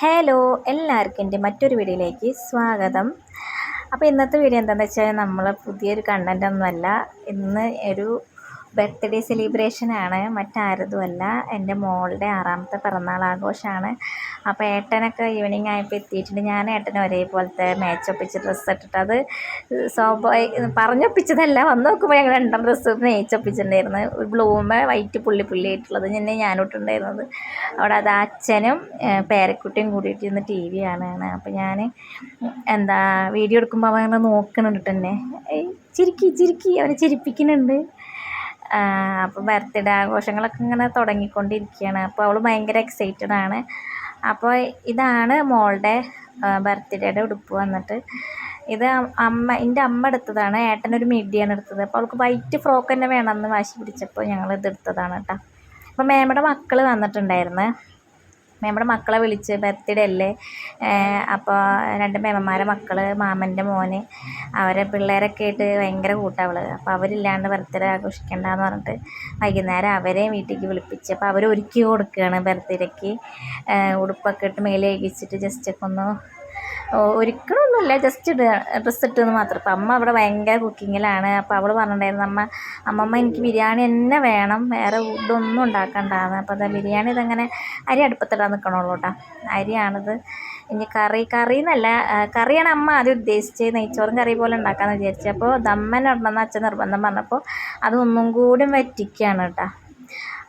Hello എല്ലാവർക്കും എന്റെ മറ്റൊരു വീഡിയോയിലേക്ക് സ്വാഗതം. അപ്പോൾ ഇന്നത്തെ വീഡിയോ എന്താണെന്ന് വെച്ചാൽ നമ്മൾ പുതിയൊരു കണ്ടന്റ് ഒന്നുമല്ല. ഇന്ന് ഒരു ബർത്ത്ഡേ സെലിബ്രേഷനാണ് മറ്റാരതുമല്ല. എന്റെ മോളുടെ ആറാമത്തെ പിറന്നാൾ ആഘോഷമാണ് അപ്പോൾ ഏട്ടനൊക്കെ ഈവനിങ് ആയപ്പോൾ എത്തിയിട്ടുണ്ട്. ഞാൻ ഏട്ടനും ഒരേപോലത്തെ മാച്ച് ഒപ്പിച്ച് ഡ്രസ്സ് ഇട്ടിട്ട് അത് സ്വാഭാവിക പറഞ്ഞൊപ്പിച്ചതല്ല. വന്ന് നോക്കുമ്പോൾ ഞങ്ങൾ രണ്ടാം ഡ്രസ്സ് മേച്ചൊപ്പിച്ചിട്ടുണ്ടായിരുന്നു. ഒരു ബ്ലൂമ് വൈറ്റ് പുള്ളി പുള്ളി ആയിട്ടുള്ളത് ഞാൻ ഞാനിട്ടുണ്ടായിരുന്നത് അവിടെ അത് അച്ഛനും പേരക്കുട്ടിയും കൂടിയിട്ട് ഇരുന്ന് ടി വി കാണുകയാണ്. അപ്പോൾ ഞാൻ എന്താ വീഡിയോ എടുക്കുമ്പോൾ അവനെ നോക്കുന്നുണ്ട് തന്നെ ചിരിക്കി ചിരിക്കി. അവനെ ചിരിപ്പിക്കുന്നുണ്ട്. അപ്പോൾ ബർത്ത്ഡേ ആഘോഷങ്ങളൊക്കെ ഇങ്ങനെ തുടങ്ങിക്കൊണ്ടിരിക്കുകയാണ്. അപ്പോൾ അവൾ ഭയങ്കര എക്സൈറ്റഡ് ആണ്. അപ്പോൾ ഇതാണ് മോളുടെ ബർത്ത്ഡേയുടെ ഉടുപ്പ് വന്നിട്ട്. ഇത് അമ്മ എന്റെ അമ്മ എടുത്തതാണ്. ഏട്ടനൊരു മീഡിയാണ് എടുത്തത്. അപ്പോൾ അവൾക്ക് വൈറ്റ് ഫ്രോക്ക് തന്നെ വേണമെന്ന് വാശി പിടിച്ചപ്പോൾ ഞങ്ങൾ ഇത് എടുത്തതാണ് കേട്ടോ അപ്പോൾ മേമയുടെ മക്കൾ വന്നിട്ടുണ്ടായിരുന്നു. മേമയുടെ മക്കളെ വിളിച്ച് ബർത്ത്ഡേ അല്ലേ? അപ്പോൾ രണ്ട് മേമന്മാരെ മക്കൾ മാമന്റെ മോന് അവരെ പിള്ളേരൊക്കെ ആയിട്ട് ഭയങ്കര കൂട്ടവൾ അപ്പോൾ അവരില്ലാണ്ട് ബർത്ത്ഡേ ആഘോഷിക്കണ്ടെന്ന് പറഞ്ഞിട്ട് വൈകുന്നേരം അവരെയും വീട്ടിലേക്ക് വിളിപ്പിച്ച് അപ്പോൾ അവർ ഒരുക്കി കൊടുക്കുകയാണ് ബർത്ത്ഡേക്ക് ഉടുപ്പൊക്കെ ഇട്ട് മേലെ ഏകിച്ചിട്ട് ജസ്റ്റ് ഒക്കെ ഒന്ന് ഒരിക്കലൊന്നുമില്ല ജസ്റ്റ് ഇടുക ഡ്രസ്സ് ഇട്ടെന്ന് മാത്രം. അപ്പം അമ്മ അവിടെ ഭയങ്കര കുക്കിങ്ങിലാണ് അപ്പോൾ അവൾ പറഞ്ഞിട്ടുണ്ടായിരുന്നു അമ്മ അമ്മമ്മ എനിക്ക് ബിരിയാണി തന്നെ വേണം. വേറെ ഫുഡൊന്നും ഉണ്ടാക്കണ്ടാന്ന്. അപ്പോൾ അതാ ബിരിയാണി ഇതങ്ങനെ അരി അടുപ്പത്തിടാൻ നിൽക്കണുള്ളൂ കേട്ടോ. അരിയാണിത്. ഇനി കറി കറി എന്നല്ല കറിയാണ് അമ്മ ആദ്യം ഉദ്ദേശിച്ച് നെയ്ച്ചോറും കറി പോലെ ഉണ്ടാക്കാമെന്ന് വിചാരിച്ചു. അപ്പോൾ ദമ്മൻ ഇടണമെന്ന് അച്ഛൻ നിർബന്ധം പറഞ്ഞപ്പോൾ അത് ഒന്നും കൂടി വറ്റിക്കുകയാണ് കേട്ടോ.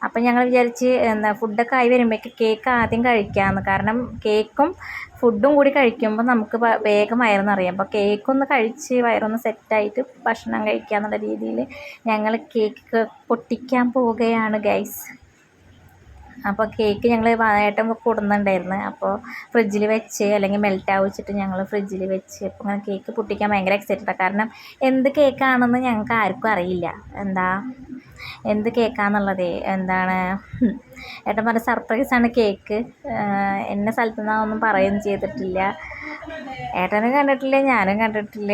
അപ്പം ഞങ്ങൾ വിചാരിച്ച് എന്താ ഫുഡൊക്കെ ആയി വരുമ്പോഴേക്ക് കേക്ക് ആദ്യം കഴിക്കാമെന്ന് കാരണം കേക്കും ഫുഡും കൂടി കഴിക്കുമ്പോൾ നമുക്ക് വേഗം വയറെന്നറിയാം അപ്പോൾ കേക്കൊന്ന് കഴിച്ച് വയറൊന്ന് സെറ്റായിട്ട് ഭക്ഷണം കഴിക്കുക എന്നുള്ള രീതിയിൽ ഞങ്ങൾ കേക്ക് പൊട്ടിക്കാൻ പോവുകയാണ് ഗൈസ്. അപ്പോൾ കേക്ക് ഞങ്ങൾ ഏട്ടൻ കൊടുന്നുണ്ടായിരുന്നു. അപ്പോൾ ഫ്രിഡ്ജിൽ വെച്ച് അല്ലെങ്കിൽ മെൽറ്റ് ആവിച്ചിട്ട് ഞങ്ങൾ ഫ്രിഡ്ജിൽ വെച്ച് അപ്പോൾ അങ്ങനെ കേക്ക് പൊട്ടിക്കാൻ ഭയങ്കര എക്സൈറ്റഡാണ് കാരണം എന്ത് കേക്കാണെന്ന് ഞങ്ങൾക്ക് ആർക്കും അറിയില്ല. എന്താ? എന്ത് കേക്കാന്നുള്ളതേ എന്താണ്? ഏട്ടൻ പറഞ്ഞ സർപ്രൈസാണ് കേക്ക് എന്നെ സ്ഥലത്തു നിന്നൊന്നും പറയുകയും ചെയ്തിട്ടില്ല. ഏട്ടനും കണ്ടിട്ടില്ല ഞാനും കണ്ടിട്ടില്ല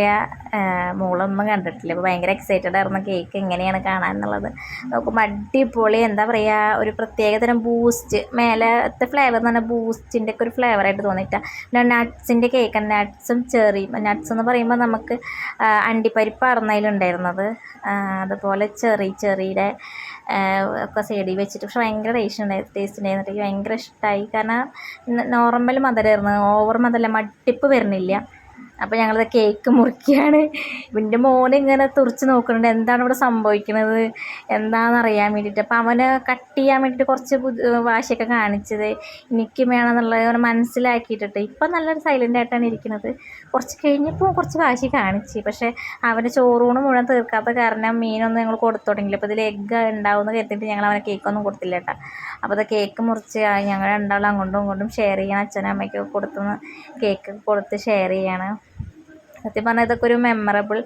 മോളൊന്നും കണ്ടിട്ടില്ല. അപ്പോൾ ഭയങ്കര എക്സൈറ്റഡ് ആയിരുന്നു കേക്ക് എങ്ങനെയാണ് കാണാൻ എന്നുള്ളത്. നോക്കുമ്പോൾ അടിപൊളി എന്താ പറയുക ഒരു പ്രത്യേകതരം ബൂസ്റ്റ് മേലത്തെ ഫ്ലേവർ എന്ന് പറഞ്ഞാൽ ബൂസ്റ്റിന്റെ ഒക്കെ ഒരു ഫ്ലേവറായിട്ട് തോന്നിയിട്ടാണ് പിന്നെ നട്ട്സിന്റെ കേക്ക് നട്ട്സും ചെറിയും നട്ട്സ് എന്ന് പറയുമ്പോൾ നമുക്ക് അണ്ടിപ്പരിപ്പ് അറന്നതിലുണ്ടായിരുന്നത് അതുപോലെ ചെറി ചെറിയുടെ ഒക്കെ സൈഡിൽ വെച്ചിട്ട്. പക്ഷെ ഭയങ്കര ടേസ്റ്റ് ഉണ്ടായി ടേസ്റ്റ് ഉണ്ടായിരുന്നു എനിക്ക് ഭയങ്കര ഇഷ്ടമായി കാരണം നോർമൽ മധുരമായിരുന്നു ഓവർ മധുരമല്ല മട്ടിപ്പ് വരുന്നില്ല അപ്പോൾ ഞങ്ങളത് കേക്ക് മുറിക്കുകയാണ് എന്റെ മോൻ ഇങ്ങനെ തുറച്ച് നോക്കുന്നുണ്ട്. എന്താണ് ഇവിടെ സംഭവിക്കുന്നത് എന്താണെന്ന് അറിയാൻ വേണ്ടിയിട്ട് അപ്പോൾ അവനെ കട്ട് ചെയ്യാൻ വേണ്ടിയിട്ട് കുറച്ച് വാശിയൊക്കെ കാണിച്ചത് എനിക്ക് വേണമെന്നുള്ളത് അവനെ മനസ്സിലാക്കിയിട്ടുണ്ട് ഇപ്പം നല്ലൊരു സൈലന്റ് ആയിട്ടാണ് ഇരിക്കുന്നത് കുറച്ച് കഴിഞ്ഞപ്പോൾ കുറച്ച് വാശി കാണിച്ച്. പക്ഷേ അവന്റെ ചോറൂണ് മുഴുവൻ തീർക്കാത്ത കാരണം മീനൊന്നും ഞങ്ങൾ കൊടുത്തു തുടങ്ങിയില്ല അപ്പോൾ ഇതിൽ എഗ്ഗ് ഉണ്ടാവുമെന്ന് കരുതിയിട്ട് ഞങ്ങൾ അവനെ കേക്കൊന്നും കൊടുത്തില്ല കേട്ടോ. അപ്പോൾ അത് കേക്ക് മുറിച്ച് ഞങ്ങൾ രണ്ടാളും അങ്ങോട്ടും ഇങ്ങോട്ടും ഷെയർ ചെയ്യണം. അച്ഛനും അമ്മയ്ക്കൊക്കെ കൊടുത്തുനിന്ന് കേക്ക് കൊടുത്ത് ഷെയർ ചെയ്യാണ്. സത്യം പറഞ്ഞാൽ ഇതൊക്കെ ഒരു മെമ്മറബിൾ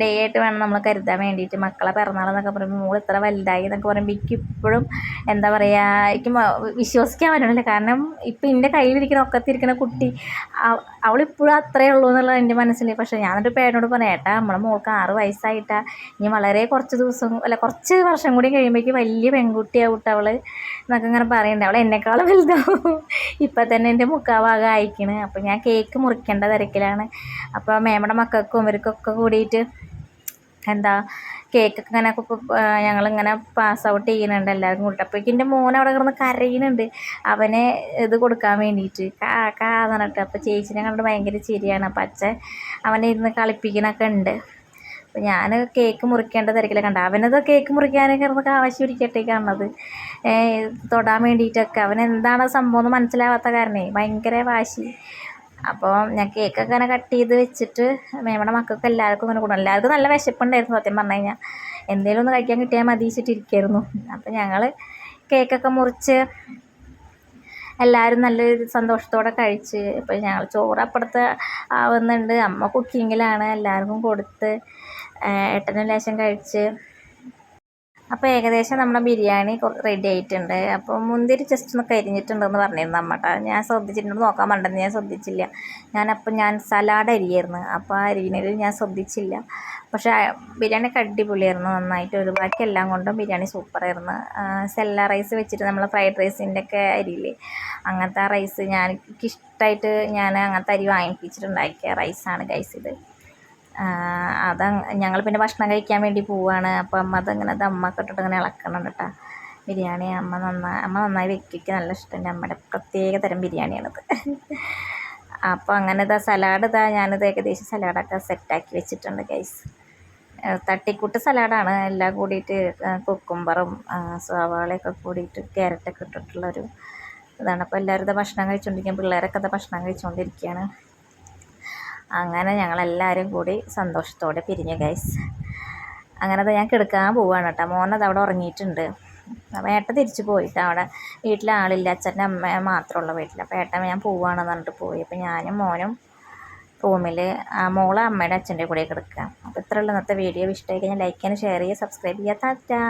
ഡേ ആയിട്ട് വേണം നമ്മൾ കരുതാൻ വേണ്ടിയിട്ട്. മക്കളെ പിറന്നാളെന്നൊക്കെ പറയുമ്പോൾ മോൾ ഇത്ര വലുതായി എന്നൊക്കെ പറയുമ്പോൾ എനിക്ക് ഇപ്പോഴും എന്താ പറയുക എനിക്ക് വിശ്വസിക്കാൻ പറ്റണില്ല. കാരണം ഇപ്പം എന്റെ കയ്യിലിരിക്കുന്ന ഒക്കത്തിരിക്കുന്ന കുട്ടി അവളിപ്പോഴും അത്രയേ ഉള്ളൂ എന്നുള്ളത് എന്റെ മനസ്സിൽ പക്ഷേ എന്നിട്ട് പേരനോട് പറയാം ഏട്ടാ നമ്മളെ മോൾക്ക് ആറ് വയസ്സായിട്ടാ. ഇനി വളരെ കുറച്ച് ദിവസം അല്ല കുറച്ച് വർഷം കൂടി കഴിയുമ്പോഴേക്ക് വലിയ പെൺകുട്ടിയാവും അവൾ എന്നൊക്കെ ഇങ്ങനെ പറയുന്നുണ്ട് അവൾ എന്നെക്കാളും വലുതാവും. ഇപ്പം തന്നെ എന്റെ മുക്കാഭാഗം അയക്കണ് അപ്പോൾ ഞാൻ കേക്ക് മുറിക്കേണ്ട തിരക്കിലാണ്. അപ്പോൾ മേമയുടെ മക്കൾക്കും ഇവർക്കൊക്കെ കൂടിയിട്ട് എന്താ കേക്കൊക്കെ ഇങ്ങനെ ഞങ്ങളിങ്ങനെ പാസ് ഔട്ട് ചെയ്യുന്നുണ്ട് എല്ലാവരും കൂടി. അപ്പോൾ എന്റെ മോൻ അവിടെ കിടന്ന് കരയുന്നുണ്ട്. അവനെ ഇത് കൊടുക്കാൻ വേണ്ടിയിട്ട് കാ കാ അപ്പോൾ ചേച്ചിനെ കണ്ടിട്ട് ഭയങ്കര ചിരിയാണ്. അപ്പം അച്ഛൻ അവനെ ഇരുന്ന് കളിപ്പിക്കണൊക്കെ ഉണ്ട് അപ്പോൾ ഞാൻ കേക്ക് മുറിക്കേണ്ട തിരക്കില്ല കണ്ട അവനത് കേക്ക് മുറിക്കാനൊക്കെ കിടന്ന് ആവശ്യം ഇരിക്കട്ടെ കാണുന്നത് തൊടാൻ വേണ്ടിയിട്ടൊക്കെ അവൻ എന്താണ് സംഭവം എന്ന് മനസ്സിലാവാത്ത കാരണേ ഭയങ്കര വാശി. അപ്പോൾ ഞാൻ കേക്കൊക്കെ ഇങ്ങനെ കട്ട് ചെയ്ത് വെച്ചിട്ട് മേമയുടെ മക്കൾക്ക് എല്ലാവർക്കും ഇങ്ങനെ കൊടുക്കും എല്ലാവർക്കും നല്ല വിശപ്പുണ്ടായിരുന്നു സത്യം പറഞ്ഞു കഴിഞ്ഞാൽ എന്തെങ്കിലും ഒന്ന് കഴിക്കാൻ കിട്ടിയാൽ മതി വെച്ചിട്ടിരിക്കായിരുന്നു അപ്പോൾ ഞങ്ങൾ കേക്കൊക്കെ മുറിച്ച് എല്ലാവരും നല്ല സന്തോഷത്തോടെ കഴിച്ച് ഇപ്പോൾ ഞങ്ങൾ ചോറ് അപ്പുറത്ത് ആവുന്നുണ്ട്. അമ്മ കുക്കിങ്ങിലാണ് എല്ലാവർക്കും കൊടുത്ത് ഏട്ടനും ലേശം കഴിച്ച് അപ്പോൾ ഏകദേശം നമ്മുടെ ബിരിയാണി റെഡി ആയിട്ടുണ്ട്. അപ്പോൾ മുന്തിരി ജസ്റ്റ് ഒന്ന് കരിഞ്ഞിട്ടുണ്ടെന്ന് പറഞ്ഞിരുന്നു നമ്മട്ടാ ഞാൻ ശ്രദ്ധിച്ചിട്ടുണ്ട്. നോക്കാൻ പണ്ടെന്ന് ഞാൻ ശ്രദ്ധിച്ചില്ല. ഞാനപ്പോൾ ഞാൻ സലാഡ് അരിയായിരുന്നു. അപ്പോൾ ആ അരിയിനത് ഞാൻ ശ്രദ്ധിച്ചില്ല. പക്ഷേ ബിരിയാണിയൊക്കെ അടിപൊളിയായിരുന്നു. നന്നായിട്ട് ഒരു ബാക്കി എല്ലാം കൊണ്ടും ബിരിയാണി സൂപ്പറായിരുന്നു സെല്ല റൈസ് വെച്ചിട്ട് നമ്മൾ ഫ്രൈഡ് റൈസിന്റെ ഒക്കെ അരിയില്ലേ? അങ്ങനത്തെ റൈസ് ഞാൻ എനിക്കിഷ്ടമായിട്ട് ഞാൻ അങ്ങനത്തെ അരി വാങ്ങിപ്പിച്ചിട്ടുണ്ടാക്കിയ റൈസാണ് ഗൈസ് ഇത്. അത് ഞങ്ങൾ പിന്നെ ഭക്ഷണം കഴിക്കാൻ വേണ്ടി പോവുകയാണ് അപ്പോൾ അമ്മ അതങ്ങനെ അമ്മ ഇട്ടിട്ട് ഇങ്ങനെ ഇളക്കണം കേട്ടോ ബിരിയാണി അമ്മ നന്നായി അമ്മ നന്നായി വെക്കിക്ക് നല്ല ഇഷ്ടമുണ്ട് അമ്മയുടെ പ്രത്യേക തരം ബിരിയാണിയാണത്. അപ്പോൾ അങ്ങനെ ഇതാ സലാഡ് ഇതാ ഞാനിത് ഏകദേശം സലാഡൊക്കെ സെറ്റാക്കി വെച്ചിട്ടുണ്ട് ഗൈസ്. തട്ടിക്കൂട്ട് സലാഡാണ്. എല്ലാം കൂടിയിട്ട് കുക്കുംബറും സവാളയൊക്കെ കൂടിയിട്ട് ക്യാരറ്റൊക്കെ ഇട്ടിട്ടുള്ളൊരു ഇതാണ്. അപ്പോൾ എല്ലാവരും ഭക്ഷണം കഴിച്ചുകൊണ്ടിരിക്കുകയാണ് പിള്ളേരൊക്കെ ഭക്ഷണം കഴിച്ചുകൊണ്ടിരിക്കുകയാണ് അങ്ങനെ ഞങ്ങളെല്ലാവരും കൂടി സന്തോഷത്തോടെ പിരിഞ്ഞു ഗൈസ് അങ്ങനെ അത് ഞാൻ കിടക്കാൻ പോവുകയാണ് കേട്ടോ. മോനത് അവിടെ ഉറങ്ങിയിട്ടുണ്ട്. അപ്പോൾ ഏട്ട തിരിച്ചു പോയിട്ട് അവിടെ വീട്ടിൽ ആളില്ല അച്ഛന്റെ അമ്മ മാത്രമുള്ള വീട്ടിൽ അപ്പോൾ ഏട്ടൻ ഞാൻ പോവുകയാണെന്ന് പറഞ്ഞിട്ട് പോയി. അപ്പോൾ ഞാനും മോനും റൂമിൽ മോളെ അമ്മയുടെ അച്ഛന്റെ കൂടെ കിടക്കുക അപ്പോൾ ഇത്രയുള്ള ഇന്നത്തെ വീഡിയോ. ഇഷ്ടമായി കഴിഞ്ഞാൽ ലൈക്ക് ചെയ്യാൻ ഷെയർ ചെയ്യുക സബ്സ്ക്രൈബ് ചെയ്യുക താറ്റാ